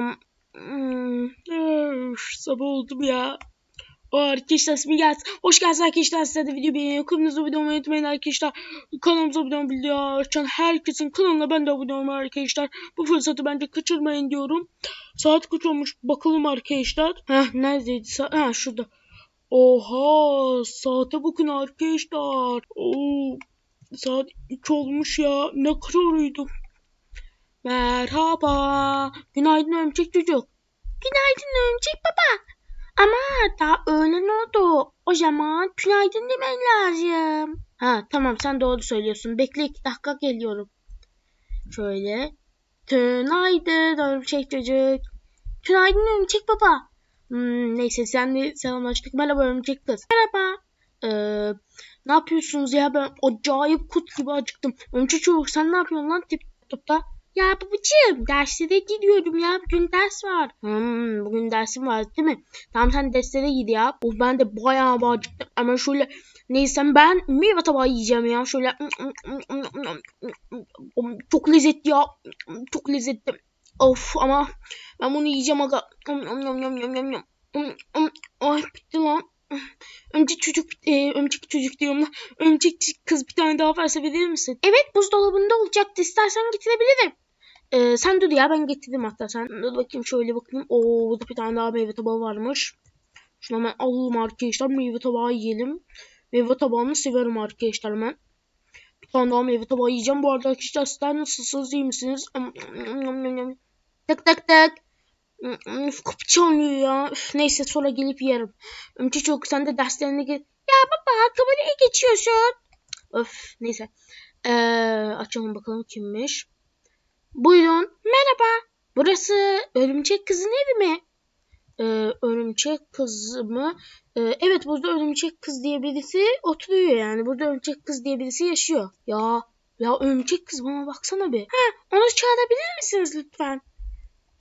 yatıyorum. Hmm, sabah oldum ya. O arkadaşlar ismi gelsin. Hoş geldiniz arkadaşlar size de video beğeniyor. Kanalımıza abone olmayı unutmayın arkadaşlar. Kanalımıza abone olmayı açan herkesin kanalına ben de abone olmayı arkadaşlar. Bu fırsatı bence kaçırmayın diyorum. Saat kaç olmuş bakalım arkadaşlar. Heh neredeydi? Sa ha şurada. Oha saate bakın arkadaşlar. Oo, saat 3 olmuş ya. Ne kadar uyudum. Merhaba. Günaydın örümcek çocuk. Günaydın örümcek baba. Ama daha öğlen oldu. O zaman günaydın demen lazım. Ha tamam sen doğru söylüyorsun. Bekle iki dakika geliyorum. Şöyle. Günaydın örümcek çocuk. Günaydın örümcek baba. Hmm, neyse sen de selamlaştık. Merhaba örümcek kız. Merhaba. Ee, ne yapıyorsunuz ya ben acayip kut gibi acıktım. Örümcek çocuk sen ne yapıyorsun lan tip topta? Ya babacığım derslere gidiyorum ya bugün ders var. Hmm, bugün dersim var değil mi? Tamam sen derslere git ya. Oh, ben de bayağı bir acıktım. Ama şöyle neyse ben meyve tabağı yiyeceğim ya. Şöyle çok lezzetli ya. Çok lezzetli. Of ama ben bunu yiyeceğim aga. Ay bitti lan. Ömcek çocuk, e, ömcek çocuk diyorum lan. Ömcek kız bir tane daha varsa verir misin? Evet buzdolabında olacaktı. İstersen getirebilirim. Ee, sen dur ya ben getirdim hatta sen. Dur bakayım şöyle bakayım. Oo burada bir tane daha meyve tabağı varmış. Şunu hemen alalım arkadaşlar. Meyve tabağı yiyelim. Meyve tabağını severim arkadaşlar ben. Bir tane daha meyve tabağı yiyeceğim. Bu arada arkadaşlar sizler nasılsınız? iyi misiniz? Tık tık tık. Üf, kapı çalıyor ya. Üf, neyse sonra gelip yerim. Çok sen de derslerine git. Ya baba kameraya geçiyorsun. Öf neyse. Ee, açalım bakalım kimmiş. Buyurun. Merhaba. Burası örümcek kızın evi mi? Ee, örümcek kız mı? Ee, evet burada örümcek kız diye birisi oturuyor yani. Burada örümcek kız diye birisi yaşıyor. Ya ya örümcek kız bana baksana bir. Ha onu çağırabilir misiniz lütfen?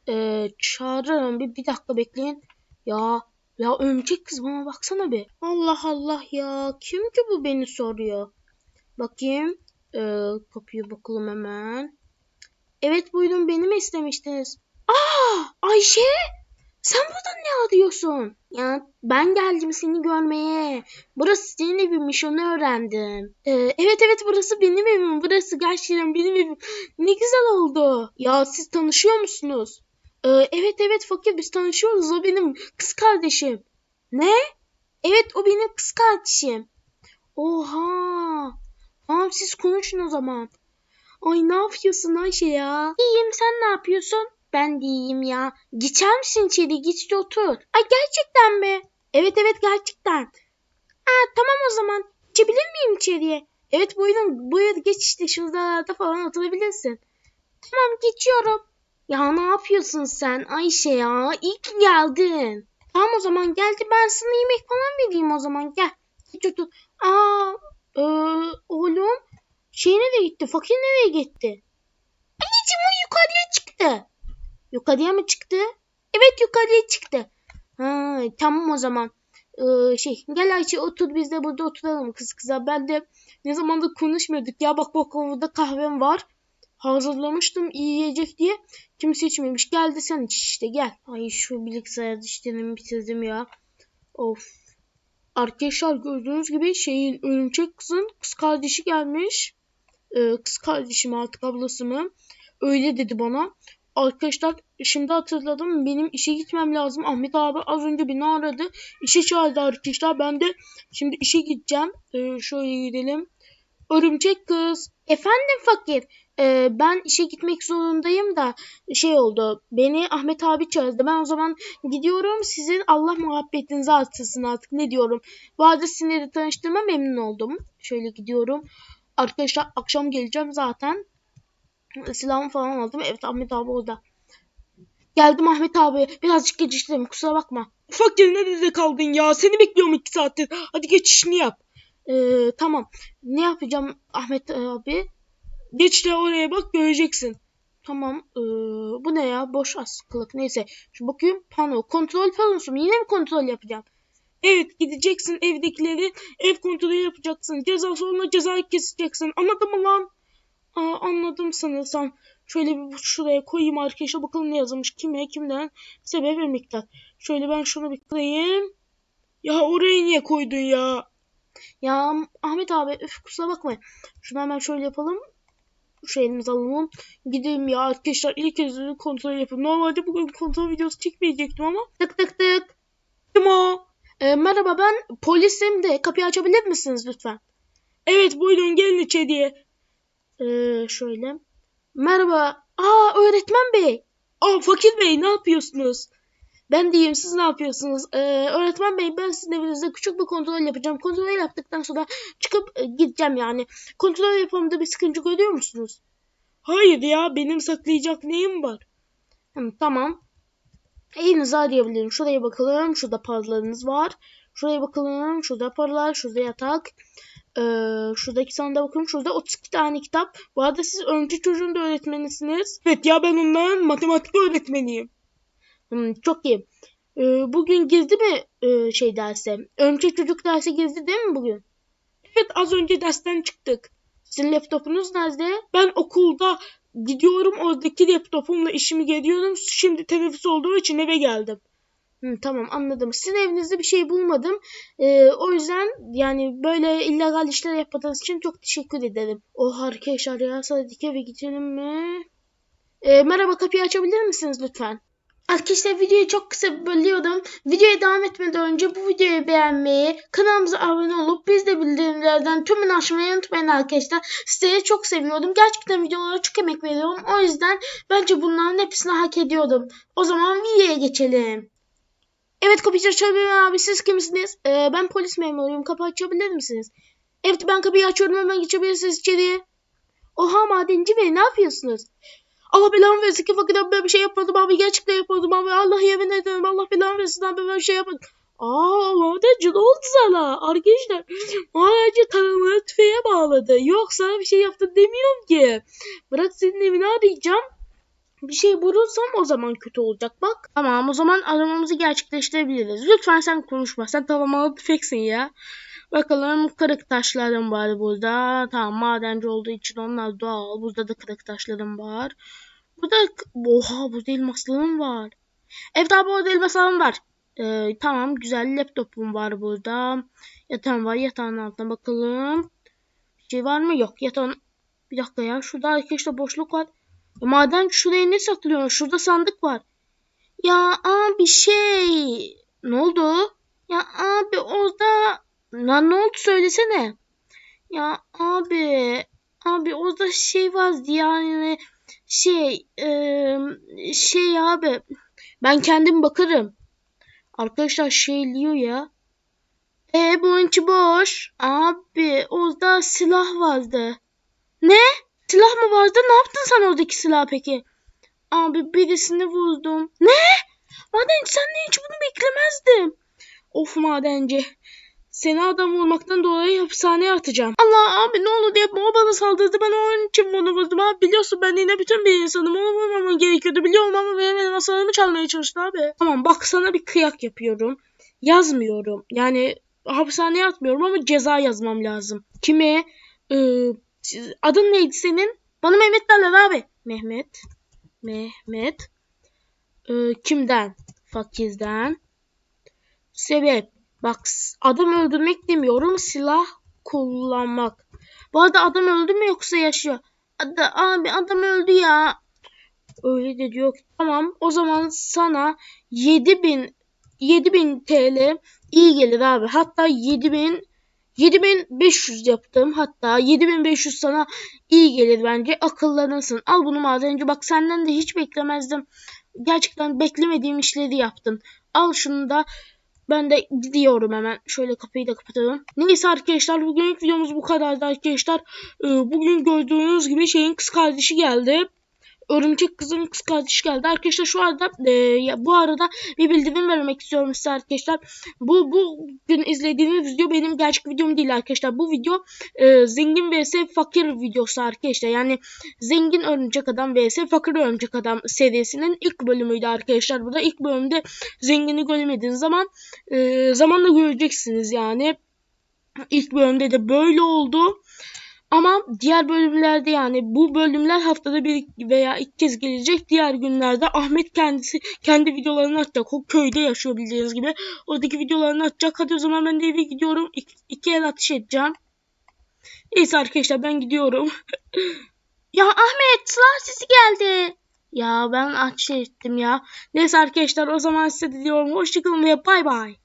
Ee, çağırırım. Bir, bir dakika bekleyin. Ya ya örümcek kız bana baksana bir. Allah Allah ya. Kim ki bu beni soruyor? Bakayım. Ee, kapıya bakalım hemen. Evet buyurun beni mi istemiştiniz? Aa Ayşe! Sen burada ne arıyorsun? Ya ben geldim seni görmeye. Burası senin evinmiş onu öğrendim. Ee, evet evet burası benim evim. Burası gerçekten benim evim. Ne güzel oldu. Ya siz tanışıyor musunuz? Ee, evet evet fakir biz tanışıyoruz. O benim kız kardeşim. Ne? Evet o benim kız kardeşim. Oha. Tamam siz konuşun o zaman. Ay ne yapıyorsun Ayşe ya? İyiyim sen ne yapıyorsun? Ben de iyiyim ya. Geçer misin içeri? Git otur. Ay gerçekten mi? Evet evet gerçekten. Aa tamam o zaman. Geçebilir miyim içeriye? Evet buyurun. Buyur geç işte şuralarda falan oturabilirsin. Tamam geçiyorum. Ya ne yapıyorsun sen Ayşe ya? İyi geldin. Tamam o zaman geldi ben sana yemek falan vereyim o zaman gel. Otur. Aa ee, oğlum şey nereye gitti? Fakir nereye gitti? Anneciğim o yukarıya çıktı. Yukarıya mı çıktı? Evet yukarıya çıktı. Ha, tamam o zaman. Ee, şey gel Ayşe otur biz de burada oturalım kız kıza. Ben de ne zamandır konuşmuyorduk ya bak bak orada kahvem var. Hazırlamıştım iyi yiyecek diye. Kimse içmemiş. Geldi sen iç işte gel. Ay şu bilgisayar işlerimi bitirdim ya. Of. Arkadaşlar gördüğünüz gibi şeyin örümcek kızın kız kardeşi gelmiş. Ee, kız kardeşim artık ablası mı? Öyle dedi bana. Arkadaşlar şimdi hatırladım. Benim işe gitmem lazım. Ahmet abi az önce beni aradı. İşe çağırdı arkadaşlar. Ben de şimdi işe gideceğim. Ee, şöyle gidelim. Örümcek kız. Efendim fakir. Ee, ben işe gitmek zorundayım da şey oldu. Beni Ahmet abi çağırdı. Ben o zaman gidiyorum. Sizin Allah muhabbetinizi artırsın artık. Ne diyorum. Bu arada sizinle tanıştığıma memnun oldum. Şöyle gidiyorum. Arkadaşlar akşam geleceğim zaten. Silahımı falan aldım. Evet Ahmet abi orada. Geldim Ahmet abi. Birazcık geciktim. Kusura bakma. Fakir nerede kaldın ya? Seni bekliyorum iki saattir. Hadi geç işini yap. Ee, tamam. Ne yapacağım Ahmet abi? Geç de oraya bak göreceksin. Tamam. Ee, bu ne ya? Boş askılık. Neyse. Şu bakayım. Pano. Kontrol panosu mu? Yine mi kontrol yapacağım? Evet gideceksin evdekileri ev kontrolü yapacaksın. Ceza sonra ceza keseceksin. Anladın mı lan? Aa, anladım sanırsam. Şöyle bir şuraya koyayım arkadaşlar bakalım ne yazılmış. Kime kimden sebep ve miktar. Şöyle ben şunu bir kırayım. Ya oraya niye koydun ya? Ya Ahmet abi öf kusura bakma. Şunu hemen şöyle yapalım. Şu elimizi alalım. Gidelim ya arkadaşlar ilk kez kontrol yapayım. Normalde bugün kontrol videosu çekmeyecektim ama. Tık tık tık. Kim o? Ee, merhaba ben polisim de kapıyı açabilir misiniz lütfen? Evet buyurun gelin içeriye. Ee, şöyle. Merhaba. Aa öğretmen bey. Aa fakir bey ne yapıyorsunuz? Ben diyeyim siz ne yapıyorsunuz? Ee, öğretmen bey ben sizin evinizde küçük bir kontrol yapacağım. Kontrol yaptıktan sonra çıkıp e, gideceğim yani. Kontrol yapımında bir sıkıntı görüyor musunuz? Hayır ya benim saklayacak neyim var? Hı, tamam. Elinizi arayabilirim. Şuraya bakalım. Şurada paralarınız var. Şuraya bakalım. Şurada paralar. Şurada yatak. Ee, şuradaki sandığa bakın. Şurada 32 tane kitap. Bu arada siz öncü çocuğun da öğretmenisiniz. Evet ya ben onların matematik öğretmeniyim. Hmm, çok iyi. Ee, bugün girdi mi e, şey derse? Önce çocuk dersi girdi değil mi bugün? Evet az önce dersten çıktık. Sizin laptopunuz nerede? Ben okulda gidiyorum oradaki laptopumla işimi geliyorum. Şimdi teneffüs olduğu için eve geldim. Hı, tamam anladım. Sizin evinizde bir şey bulmadım. Ee, o yüzden yani böyle illegal işler yapmadığınız için çok teşekkür ederim. Oh arkadaşlar ya sadık eve gidelim mi? Ee, merhaba kapıyı açabilir misiniz lütfen? Arkadaşlar videoyu çok kısa bölüyorum. Videoya devam etmeden önce bu videoyu beğenmeyi, kanalımıza abone olup biz de bildirimlerden tümünü açmayı unutmayın arkadaşlar. Sizleri çok seviyorum. Gerçekten videolara çok emek veriyorum. O yüzden bence bunların hepsini hak ediyorum. O zaman videoya geçelim. Evet kapıyı açabilirim abi. Siz kimsiniz? Ee, ben polis memuruyum. Kapı açabilir misiniz? Evet ben kapıyı açıyorum. Hemen geçebilirsiniz içeriye. Oha madenci bey ne yapıyorsunuz? Allah belamı versin ki fakirden böyle bir şey yapmadım abi. Gerçekten yapmadım abi. Allah yemin ederim. Allah belamı versin abi böyle bir şey yapmadım. Aa madenci ne oldu sana? Arkadaşlar madenci tanımını tüfeğe bağladı. Yok sana bir şey yaptı demiyorum ki. Bırak senin evini arayacağım. Bir şey bulursam o zaman kötü olacak bak. Tamam o zaman aramamızı gerçekleştirebiliriz. Lütfen sen konuşma. Sen tavamalı tüfeksin ya. Bakalım kırık taşlarım var burada. Tamam madenci olduğu için onlar doğal. Burada da kırık taşlarım var. Burada oha burada elmaslarım var. Evet abi orada elmaslarım var. Ee, tamam güzel laptopum var burada. Yatağım var yatağın altına bakalım. Bir şey var mı? Yok yatağın. Bir dakika ya şurada arkadaşlar boşluk var. Ya maden şuraya ne saklıyorsun? Şurada sandık var. Ya abi şey. Ne oldu? Ya abi orada Lan ne oldu söylesene. Ya abi abi orada şey var yani şey e, şey abi ben kendim bakarım. Arkadaşlar şey diyor ya. E bunun içi boş. Abi orada silah vardı. Ne? Silah mı vardı? Ne yaptın sen oradaki silah peki? Abi birisini vurdum. Ne? Madenci senden hiç bunu beklemezdim. Of madenci. Seni adam vurmaktan dolayı hapishaneye atacağım. Allah abi ne oldu diye o bana saldırdı. Ben onun için bunu vurdum abi. Biliyorsun ben yine bütün bir insanım. Onu vurmamam gerekiyordu. Biliyorum ama benim elmaslarımı çalmaya çalıştı abi. Tamam bak sana bir kıyak yapıyorum. Yazmıyorum. Yani hapishaneye atmıyorum ama ceza yazmam lazım. Kime? Ee, adın neydi senin? Bana Mehmet derler abi. Mehmet. Mehmet. Ee, kimden? Fakirden. Sebep. Bak adam öldürmek demiyorum silah kullanmak. Bu arada adam öldü mü yoksa yaşıyor? Ada, abi adam öldü ya. Öyle de diyor ki tamam o zaman sana 7000 7000 TL iyi gelir abi. Hatta 7000 7500 yaptım. Hatta 7500 sana iyi gelir bence. Akıllanırsın. Al bunu madenci. Bak senden de hiç beklemezdim. Gerçekten beklemediğim işleri yaptın. Al şunu da ben de gidiyorum hemen. Şöyle kapıyı da kapatalım. Neyse arkadaşlar bugünkü videomuz bu kadardı arkadaşlar. Ee, bugün gördüğünüz gibi şeyin kız kardeşi geldi. Örümcek kızın kız kardeşi geldi. Arkadaşlar şu arada e, ya, bu arada bir bildirim vermek istiyorum size arkadaşlar. Bu bugün izlediğiniz video benim gerçek videom değil arkadaşlar. Bu video e, zengin vs fakir videosu arkadaşlar. Yani zengin örümcek adam vs fakir örümcek adam serisinin ilk bölümüydü arkadaşlar. Burada ilk bölümde zengini göremediğiniz zaman e, zamanla göreceksiniz yani. İlk bölümde de böyle oldu. Ama diğer bölümlerde yani bu bölümler haftada bir veya iki kez gelecek. Diğer günlerde Ahmet kendisi kendi videolarını atacak. O köyde yaşıyor bildiğiniz gibi. Oradaki videolarını atacak. Hadi o zaman ben de eve gidiyorum. İki, iki el atış edeceğim. Neyse arkadaşlar ben gidiyorum. ya Ahmet silah sesi geldi. Ya ben ateş ettim ya. Neyse arkadaşlar o zaman size de diyorum hoşçakalın ve bay bay.